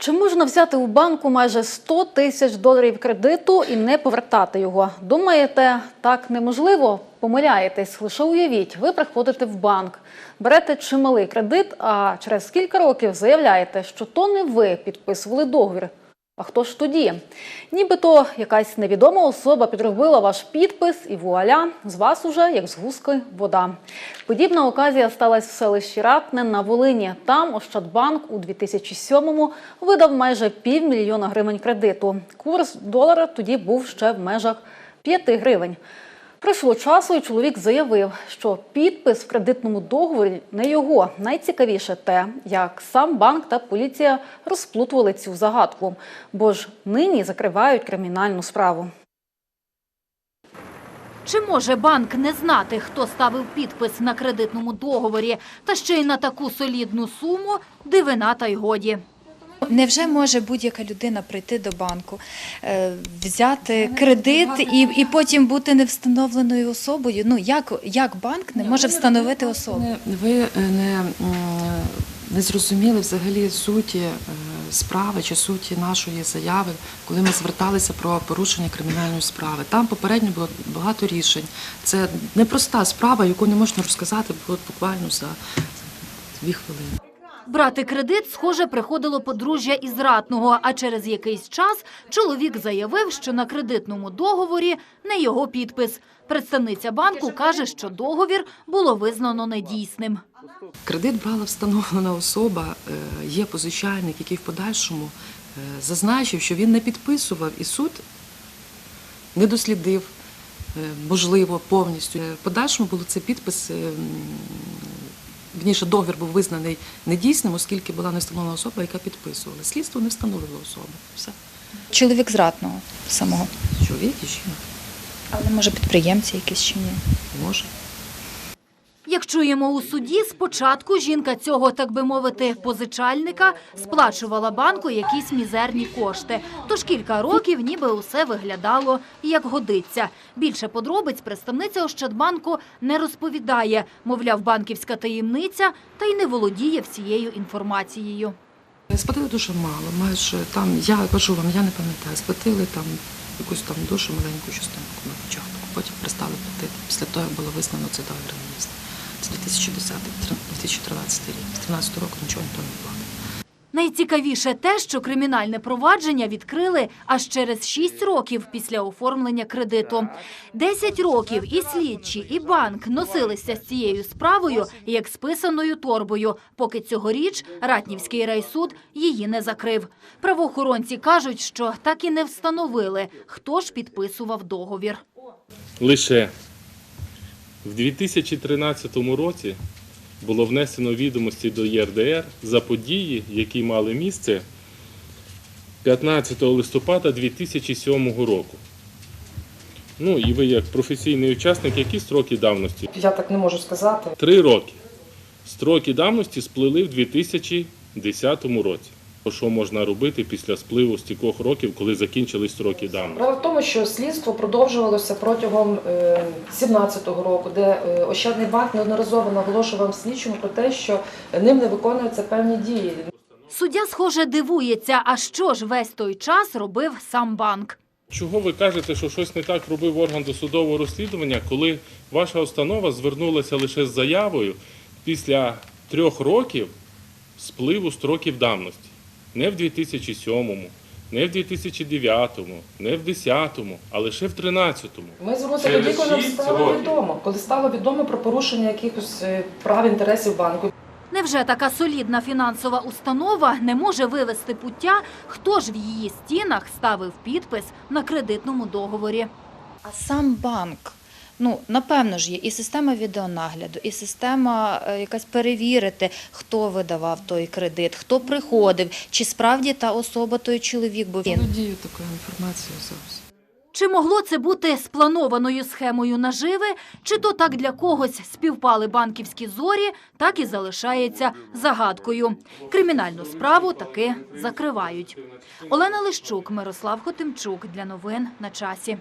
Чи можна взяти у банку майже 100 тисяч доларів кредиту і не повертати його? Думаєте, так неможливо? Помиляєтесь. Лише уявіть, ви приходите в банк, берете чималий кредит, а через кілька років заявляєте, що то не ви підписували договір. А хто ж тоді? Нібито якась невідома особа підробила ваш підпис, і вуаля, з вас уже як з гуски вода. Подібна оказія сталася в селищі Ратне на Волині. Там Ощадбанк у 2007-му видав майже півмільйона гривень кредиту. Курс долара тоді був ще в межах 5 гривень. Пройшло часу, і чоловік заявив, що підпис в кредитному договорі не його. Найцікавіше те, як сам банк та поліція розплутували цю загадку, бо ж нині закривають кримінальну справу. Чи може банк не знати, хто ставив підпис на кредитному договорі, та ще й на таку солідну суму дивина та й годі. Невже може будь-яка людина прийти до банку, е, взяти кредит і, і потім бути невстановленою особою? Ну як, як банк не може встановити особу? Ви не, не зрозуміли взагалі суті е, справи чи суті нашої заяви, коли ми зверталися про порушення кримінальної справи. Там попередньо було багато рішень. Це непроста справа, яку не можна розказати буквально за дві хвилини. Брати кредит, схоже, приходило подружжя із ратного, а через якийсь час чоловік заявив, що на кредитному договорі не його підпис. Представниця банку каже, що договір було визнано недійсним. Кредит брала встановлена особа, е, є позичальник, який в подальшому е, зазначив, що він не підписував, і суд не дослідив, е, можливо, повністю. В подальшому було цей підпис, е, м, договір був визнаний недійсним, оскільки була не встановлена особа, яка підписувала. Слідство не встановило особи. Все. Чоловік зратного самого. Чоловік і жінка. Але може підприємці якісь чи ні? Може. Як чуємо у суді, спочатку жінка цього, так би мовити, позичальника сплачувала банку якісь мізерні кошти. Тож кілька років ніби усе виглядало як годиться. Більше подробиць представниця Ощадбанку не розповідає. Мовляв, банківська таємниця та й не володіє всією інформацією. Сплатили дуже мало, майже там, я кажу вам, я не пам'ятаю, сплатили там якусь там дуже маленьку частинку на початку, потім перестали платити. Після того, як було визнано це договір міністр. Це 2010-2013 рік. З 13 року нічого ніхто не платить. Найцікавіше те, що кримінальне провадження відкрили аж через 6 років після оформлення кредиту. 10 років і слідчі, і банк носилися з цією справою як з писаною торбою, поки цьогоріч Ратнівський райсуд її не закрив. Правоохоронці кажуть, що так і не встановили, хто ж підписував договір. Лише в 2013 році було внесено відомості до ЄРДР за події, які мали місце 15 листопада 2007 року. Ну і ви як професійний учасник, які строки давності? Я так не можу сказати. Три роки. Строки давності сплили в 2010 році. Що можна робити після спливу стількох років, коли закінчились строки давності? Справа в тому, що слідство продовжувалося протягом 2017 року, де е, Ощадний банк неодноразово наголошував слідчому про те, що ним не виконуються певні дії. Суддя, схоже, дивується, а що ж весь той час робив сам банк. Чого ви кажете, що щось не так робив орган досудового розслідування, коли ваша установа звернулася лише з заявою після трьох років спливу строків давності? Не в 2007, не в 2009, не в 2010, а лише в 2013. Ми звернулися тоді, коли стало відомо, коли стало відомо про порушення якихось е, прав інтересів банку. Невже така солідна фінансова установа не може вивести пуття, хто ж в її стінах ставив підпис на кредитному договорі? А сам банк. Ну, напевно ж є і система відеонагляду, і система е, якась перевірити, хто видавав той кредит, хто приходив, чи справді та особа, той чоловік був він. Володію такою інформацією зараз. Чи могло це бути спланованою схемою наживи, чи то так для когось співпали банківські зорі, так і залишається загадкою. Кримінальну справу таки закривають. Олена Лищук, Мирослав Хотимчук для новин на часі.